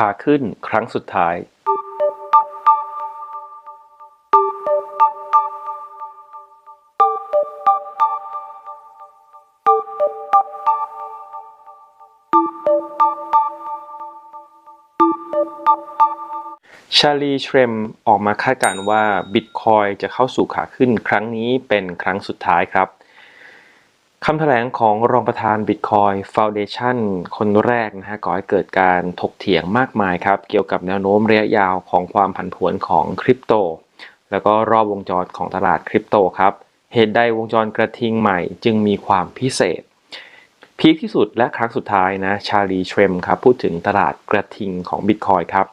ขาขึ้นครั้งสุดท้าย ชาลีเทรมออกมาคาดการณ์ว่าบิตคอยจะเข้าสู่ขาขึ้นครั้งนี้เป็นครั้งสุดท้ายครับ คำแถลงของรองประธาน Bitcoin Foundation คนแรกนะฮะก่อให้เกิดการถกเถียงมากมายครับ เกี่ยวกับแนวโน้มระยะยาวของความผันผวนของคริปโต แล้วก็รอบวงจรของตลาดคริปโตครับ เหตุใดวงจรกระทิงใหม่จึงมีความพิเศษ พีคที่สุดและครั้งสุดท้ายนะชาลีเทรมครับพูดถึงตลาดกระทิงของ Bitcoin ครับ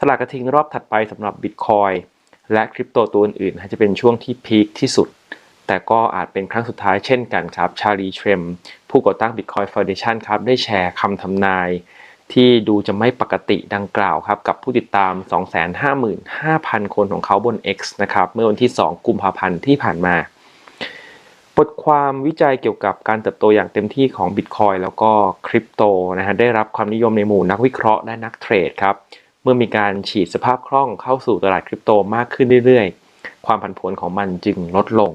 ตลาดกระทิงรอบถัดไปสำหรับ Bitcoin และคริปโตตัวอื่นๆจะเป็นช่วงที่พีคที่สุด แต่ก็อาจเป็นครั้งสุดท้ายเช่นกันครับ ชาลีเทรม ผู้ก่อตั้ง Bitcoin Foundation ครับ ได้แชร์คำทำนาย ที่ดูจะไม่ปกติดังกล่าวครับ กับผู้ติดตาม 255,000 คนของเขาบน X นะครับ เมื่อวันที่ 2 กุมภาพันธ์ที่ผ่านมา บทความวิจัยเกี่ยวกับการเติบโตอย่างเต็มที่ของ Bitcoin แล้วก็คริปโตนะฮะได้รับความนิยมในหมู่นักวิเคราะห์และนักเทรดครับเมื่อมีการฉีดสภาพคล่องเข้าสู่ตลาดคริปโตมากขึ้นเรื่อยๆ ความผันผวนของมันจึงลดลง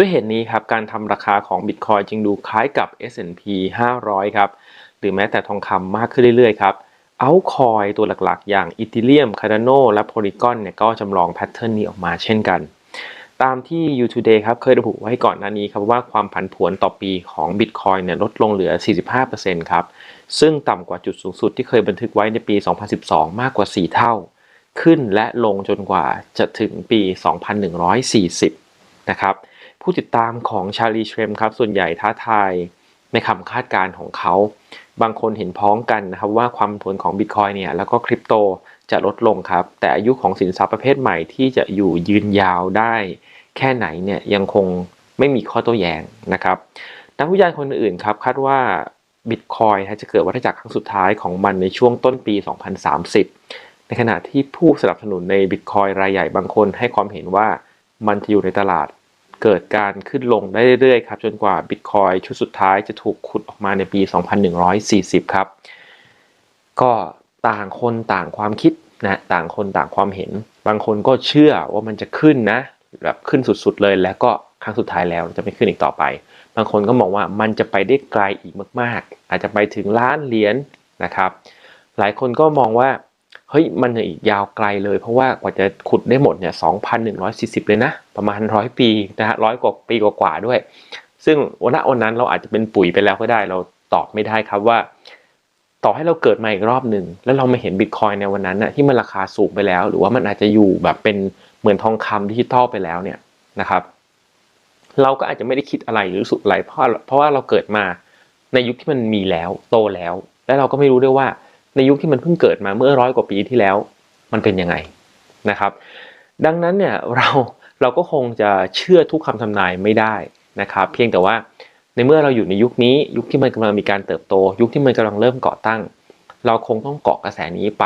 ด้วยเหตุนี้ครับการทำราคาของ Bitcoin จึงดูคล้ายกับ S&P 500 ครับ หรือแม้แต่ทองคำมากขึ้นเรื่อยๆ ครับเอาคอยตัวหลักๆ อย่าง Ethereum Cardano และ Polygon เนี่ยก็จำลองแพทเทิร์นนี้ออกมาเช่นกัน ตามที่ You Today ครับเคยระบุไว้ก่อนหน้านี้ครับว่าความผันผวนต่อปีของ Bitcoin เนี่ยลดลงเหลือ 45%ครับ ซึ่งต่ำกว่าจุดสูงสุดที่เคยบันทึกไว้ในปี 2012 มากกว่า 4 เท่า ขึ้นและลงจนกว่าจะถึงปี 2140 นะครับ ผู้ติดตามของชาลีเทรมครับส่วนใหญ่ท้าทายในคำคาดการณ์ของเขา บางคนเห็นพ้องกันนะครับว่าความผันผวนของ Bitcoin เนี่ยแล้วก็คริปโตจะลดลงครับ แต่อายุของสินทรัพย์ประเภทใหม่ที่จะอยู่ยืนยาวได้ แค่ไหนเนี่ยยังคงไม่มีข้อโต้แย้งนะครับนักวิจารณ์คนอื่นครับคาดว่าบิตคอยจะเกิดวัฏจักรครั้งสุดท้ายของมันในช่วงต้นปี 2030 ในขณะที่ผู้สนับสนุนในบิตคอยรายใหญ่บางคนให้ความเห็นว่ามันจะอยู่ในตลาด เกิดการขึ้นลงได้เรื่อยๆครับจนกว่าบิตคอยชุดสุดท้ายจะถูกขุดออกมาในปี 2140 ครับ ก็ต่างคนต่างความคิดนะต่างคนต่างความเห็น บางคนก็เชื่อว่ามันจะขึ้นนะแบบขึ้นสุดๆเลยแล้วก็ครั้งสุดท้ายแล้วจะไม่ขึ้นอีกต่อไป บางคนก็มองว่ามันจะไปได้ไกลอีกมาก ๆ อาจจะไปถึงล้านเหรียญนะครับ หลายคนก็มองว่า เฮ้ยมันอีกยาวไกลเลย เพราะว่ากว่าจะขุดได้หมดเนี่ย2,140 เลยนะ ประมาณร้อยปีนะฮะร้อยกว่าปีกว่าๆด้วย ซึ่งวันนั้นวันนั้นเราอาจจะเป็นปุ๋ยไปแล้วก็ได้ เราตอบไม่ได้ครับว่า ต่อให้เราเกิดมาอีกรอบหนึ่งแล้วเรามาเห็นบิตคอยในวันนั้นน่ะที่มันราคาสูงไปแล้ว หรือว่ามันอาจจะอยู่แบบเป็นเหมือนทองคำดิจิตอลไปแล้วเนี่ยนะครับ เราก็อาจจะไม่ได้คิดอะไรหรือสุดอะไรเพราะเพราะว่าเราเกิดมาในยุคที่มันมีแล้วโตแล้ว และเราก็ไม่รู้ด้วยว่า ในยุคที่มันเพิ่งเกิดมาเมื่อร้อยกว่าปีที่แล้ว มันเป็นยังไงนะครับ ดังนั้นเนี่ยเราเราก็คงจะเชื่อทุกคำทำนายไม่ได้นะครับ เพียงแต่ว่าในเมื่อเราอยู่ในยุคนี้ ยุคที่มันกำลังมีการเติบโต ยุคที่มันกำลังเริ่มก่อตั้ง เราคงต้องเกาะกระแสนี้ไป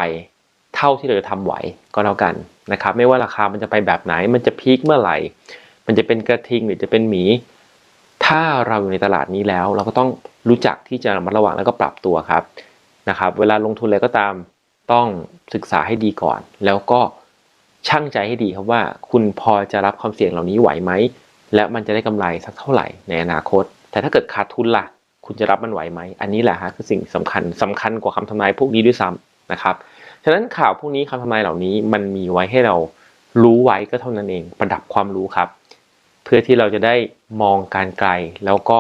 เท่าที่เราจะทำไหวก็แล้วกันนะครับ ไม่ว่าราคามันจะไปแบบไหน มันจะพีคเมื่อไหร่ มันจะเป็นกระทิงหรือจะเป็นหมี ถ้าเราอยู่ในตลาดนี้แล้ว เราก็ต้องรู้จักที่จะระมัดระวังแล้วก็ปรับตัวครับ นะครับเวลาลงทุนอะไรก็ตามต้องศึกษาให้ดีก่อน แล้วก็ช่างใจให้ดีครับว่า คุณพอจะรับความเสี่ยงเหล่านี้ไหวไหมและมันจะได้กำไรสักเท่าไหร่ในอนาคต แต่ถ้าเกิดขาดทุนล่ะ คุณจะรับมันไหวไหมอันนี้แหละฮะคือสิ่งสำคัญสำคัญกว่าคำทำนายพวกนี้ด้วยซ้ำนะครับฉะนั้นข่าวพวกนี้คำทำนายเหล่านี้มันมีไว้ให้เรารู้ไว้ก็เท่านั้นเอง ประดับความรู้ครับ เพื่อที่เราจะได้มองการไกลแล้วก็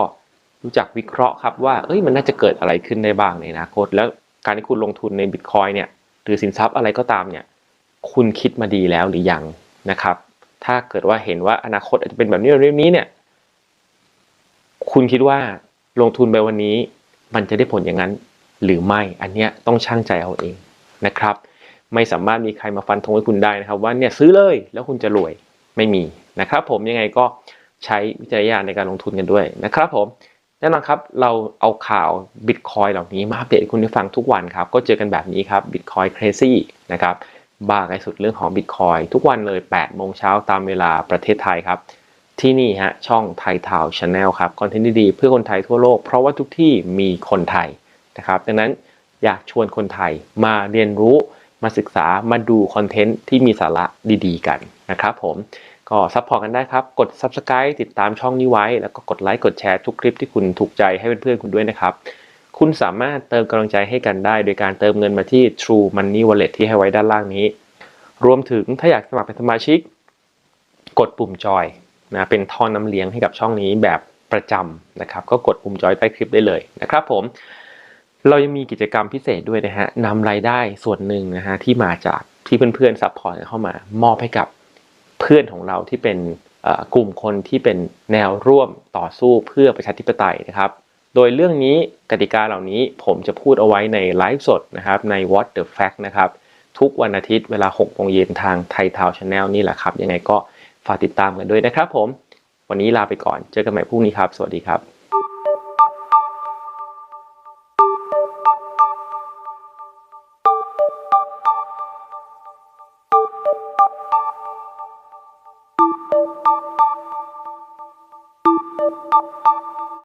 รู้จักวิเคราะห์ครับว่าเอ้ยมันน่าจะเกิดอะไรขึ้นได้บ้างในอนาคต แล้วการที่คุณลงทุนในบิตคอยเนี่ยหรือสินทรัพย์อะไรก็ตามเนี่ยคุณคิดมาดีแล้วหรือยังนะครับ ถ้าเกิดว่าเห็นว่าอนาคตอาจจะเป็นแบบนี้แบบนี้เนี่ยคุณคิดว่าลงทุนไปวันนี้มันจะได้ผลอย่างนั้นหรือไม่อันเนี้ยต้องช่างใจเอาเองนะครับ ไม่สามารถมีใครมาฟันธงให้คุณได้นะครับ ว่าเนี่ยซื้อเลยแล้วคุณจะรวยไม่มีนะครับ ผมยังไงก็ใช้วิจารณญาณในการลงทุนกันด้วยนะครับ ผม แน่นอนครับ เราเอาข่าวบิตคอยเหล่านี้มาอัปเดตให้คุณได้ฟังทุกวันครับ ก็เจอกันแบบนี้ครับบิตคอยเครซี่นะครับบ้าไกลสุดเรื่องของบิตคอยทุกวันเลย 8 โมงเช้าตามเวลาประเทศไทยครับ ที่นี่ฮะช่องไทยทาวชาแนลครับคอนเทนต์ดีๆเพื่อคนไทยทั่วโลก เพราะว่าทุกที่มีคนไทยนะครับดังนั้นอยากชวนคนไทยมาเรียนรู้มาศึกษามาดูคอนเทนต์ที่มีสาระดีๆ กันนะครับผม ก็ซัพพอร์ตกันได้ครับ กด Subscribe ติดตามช่องนี้ไว้ แล้วก็กดไลค์กดแชร์ทุกคลิปที่คุณถูกใจให้เพื่อนๆคุณด้วยนะครับ คุณสามารถเติมกำลังใจให้กันได้ โดยการเติมเงินมาที่ True Money Wallet ที่ให้ไว้ด้านล่างนี้ รวมถึงถ้าอยากสมัครเป็นสมาชิก กดปุ่มจอยนะเป็นท่อน้ำเลี้ยงให้กับช่องนี้แบบประจำนะครับ ก็กดปุ่มจอยใต้คลิปได้เลยนะครับผมเรายังมีกิจกรรมพิเศษด้วยนะฮะนำรายได้ส่วนหนึ่งนะฮะที่มาจากที่เพื่อนๆซัพพอร์ตเข้ามามอบให้กับ เพื่อนของเราที่เป็นกลุ่มคนที่เป็นแนวร่วมต่อสู้เพื่อประชาธิปไตยนะครับ โดยเรื่องนี้กติกาเหล่านี้ผมจะพูดเอาไว้ในไลฟ์สดนะครับใน What the Fact นะครับ ทุกวันอาทิตย์เวลา6โมงเย็นทางไทยทาวชาแนลนี่แหละครับ ยังไงก็ฝากติดตามกันด้วยนะครับผม วันนี้ลาไปก่อนเจอกันใหม่พรุ่งนี้ครับ สวัสดีครับ